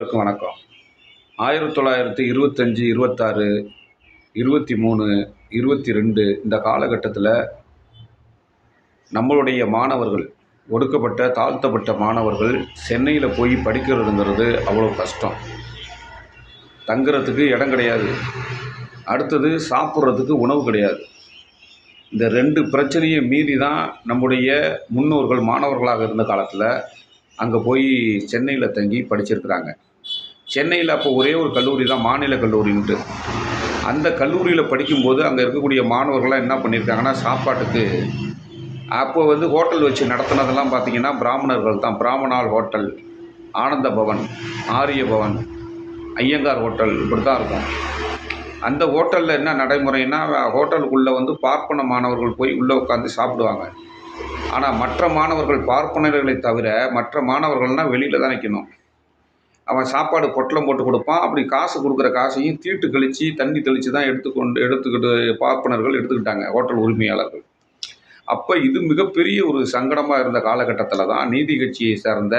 அனைவருக்கும் வணக்கம். ஆயிரத்தி தொள்ளாயிரத்தி இருபத்தஞ்சி இருபத்தாறு இருபத்தி மூணு இருபத்தி ரெண்டு இந்த காலகட்டத்தில் நம்மளுடைய மாணவர்கள் ஒடுக்கப்பட்ட தாழ்த்தப்பட்ட மாணவர்கள் சென்னையில் போய் படிக்கிறதுங்கிறது அவ்வளோ கஷ்டம். தங்குறதுக்கு இடம் கிடையாது. அடுத்தது சாப்பிட்றதுக்கு உணவு கிடையாது. இந்த ரெண்டு பிரச்சனையை மீறி தான் நம்முடைய முன்னோர்கள் மாணவர்களாக இருந்த காலத்தில் அங்கே போய் சென்னையில் தங்கி படிச்சிருக்கிறாங்க. சென்னையில் அப்போ ஒரே ஒரு கல்லூரி தான் மாநில கல்லூரின்ட்டு. அந்த கல்லூரியில் படிக்கும்போது அங்கே இருக்கக்கூடிய மாணவர்கள்லாம் என்ன பண்ணியிருக்காங்கன்னா சாப்பாட்டுக்கு அப்போ வந்து ஹோட்டல் வச்சு நடத்துனதெல்லாம் பார்த்தீங்கன்னா பிராமணர்கள் தான். பிராமணால் ஹோட்டல் ஆனந்த பவன் ஆரிய பவன் ஐயங்கார் ஹோட்டல் இப்படி தான் இருக்கும். அந்த ஹோட்டலில் என்ன நடைமுறைன்னா ஹோட்டலுக்குள்ளே வந்து பார்ப்பன மாணவர்கள் போய் உள்ளே உட்காந்து சாப்பிடுவாங்க. ஆனால் மற்ற மாணவர்கள் பார்ப்பனர்களை தவிர மற்ற மாணவர்கள்னால் வெளியில் தான் நிற்கணும் அவன் சாப்பாடு பொட்டலம் போட்டு கொடுப்பான். அப்படி காசு கொடுக்குற காசையும் தீட்டு கழித்து தண்ணி தெளித்து தான் எடுத்துக்கொண்டு எடுத்துக்கிட்டு பார்ப்பனர்கள் எடுத்துக்கிட்டாங்க ஹோட்டல் உரிமையாளர்கள். அப்போ இது மிகப்பெரிய ஒரு சங்கடமாக இருந்த காலகட்டத்தில் தான் நீதி கட்சியை சார்ந்த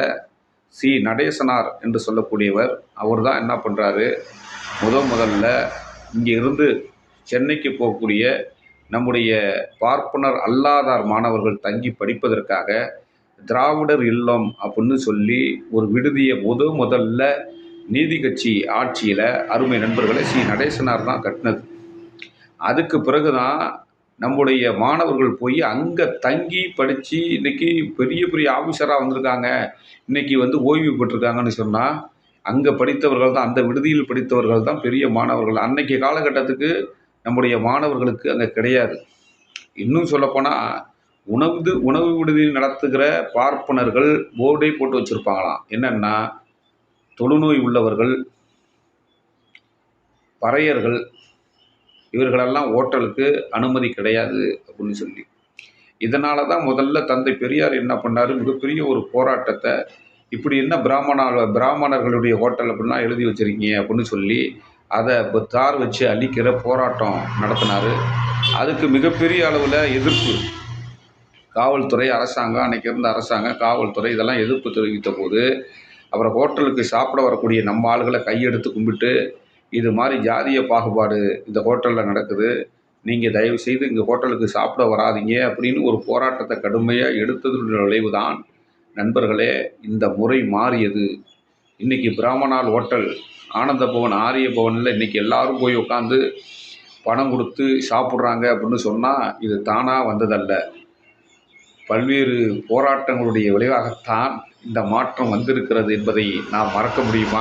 சி. நடேசனார் என்று சொல்லக்கூடியவர் அவர் தான் என்ன பண்ணுறாரு முத முதல்ல இங்கே இருந்து சென்னைக்கு போகக்கூடிய நம்முடைய பார்ப்பனர் அல்லாதார் மாணவர்கள் தங்கி படிப்பதற்காக திராவிடர் இல்லம் அப்படின்னு சொல்லி ஒரு விடுதியை முத முதல்ல நீதி கட்சி ஆட்சியில் அருமை நண்பர்களை ஸ்ரீ நடேசனார் தான் கட்டினது. அதுக்கு பிறகு தான் நம்முடைய மாணவர்கள் போய் அங்கே தங்கி படித்து இன்றைக்கி பெரிய பெரிய ஆஃபீஸராக வந்திருக்காங்க. இன்றைக்கி வந்து ஓய்வு பெற்றிருக்காங்கன்னு சொன்னால் அங்கே படித்தவர்கள் தான் அந்த விடுதியில் படித்தவர்கள் தான் பெரிய மாணவர்கள். அன்னைக்கு காலகட்டத்துக்கு நம்முடைய மாணவர்களுக்கு அங்கே கிடையாது. இன்னும் சொல்லப்போனால் உணவு உணவு விடுதியில் நடத்துகிற பார்ப்பனர்கள் போர்டே போட்டு வச்சுருப்பாங்களாம். என்னென்னா தொழுநோய் உள்ளவர்கள் பறையர்கள் இவர்களெல்லாம் ஓட்டலுக்கு அனுமதி கிடையாது அப்படின்னு சொல்லி. இதனால தான் முதல்ல தந்தை பெரியார் என்ன பண்ணார்? மிகப்பெரிய ஒரு போராட்டத்தை இப்படி என்ன பிராமண பிராமணர்களுடைய ஹோட்டல் அப்படின்னா எழுதி வச்சுருக்கீங்க அப்படின்னு சொல்லி அதை இப்போ தார் வச்சு அழிக்கிற போராட்டம் நடத்தினார். அதுக்கு மிகப்பெரிய அளவில் எதிர்ப்பு. காவல்துறை அரசாங்கம் அன்றைக்கி இருந்த அரசாங்கம் காவல்துறை இதெல்லாம் எதிர்ப்பு தெரிவித்த போது அப்புறம் ஹோட்டலுக்கு சாப்பிட வரக்கூடிய நம்ம ஆளுகளை கையெடுத்து கும்பிட்டு இது மாதிரி ஜாதிய பாகுபாடு இந்த ஹோட்டலில் நடக்குது. நீங்கள் தயவு செய்து இங்கே ஹோட்டலுக்கு சாப்பிட வராதீங்க அப்படின்னு ஒரு போராட்டத்தை கடுமையாக எடுத்ததனுடைய விளைவு தான் நண்பர்களே இந்த முறை மாறியது. இன்றைக்கி பிராமணால் ஹோட்டல் ஆனந்த பவன் ஆரிய பவனில் இன்றைக்கி எல்லோரும் போய் உட்காந்து பணம் கொடுத்து சாப்பிட்றாங்க அப்படின்னு சொன்னால் இது தானாக வந்ததல்ல. பல்வேறு போராட்டங்களுடைய விளைவாகத்தான் இந்த மாற்றம் வந்திருக்கிறது என்பதை நாம் மறக்க முடியுமா?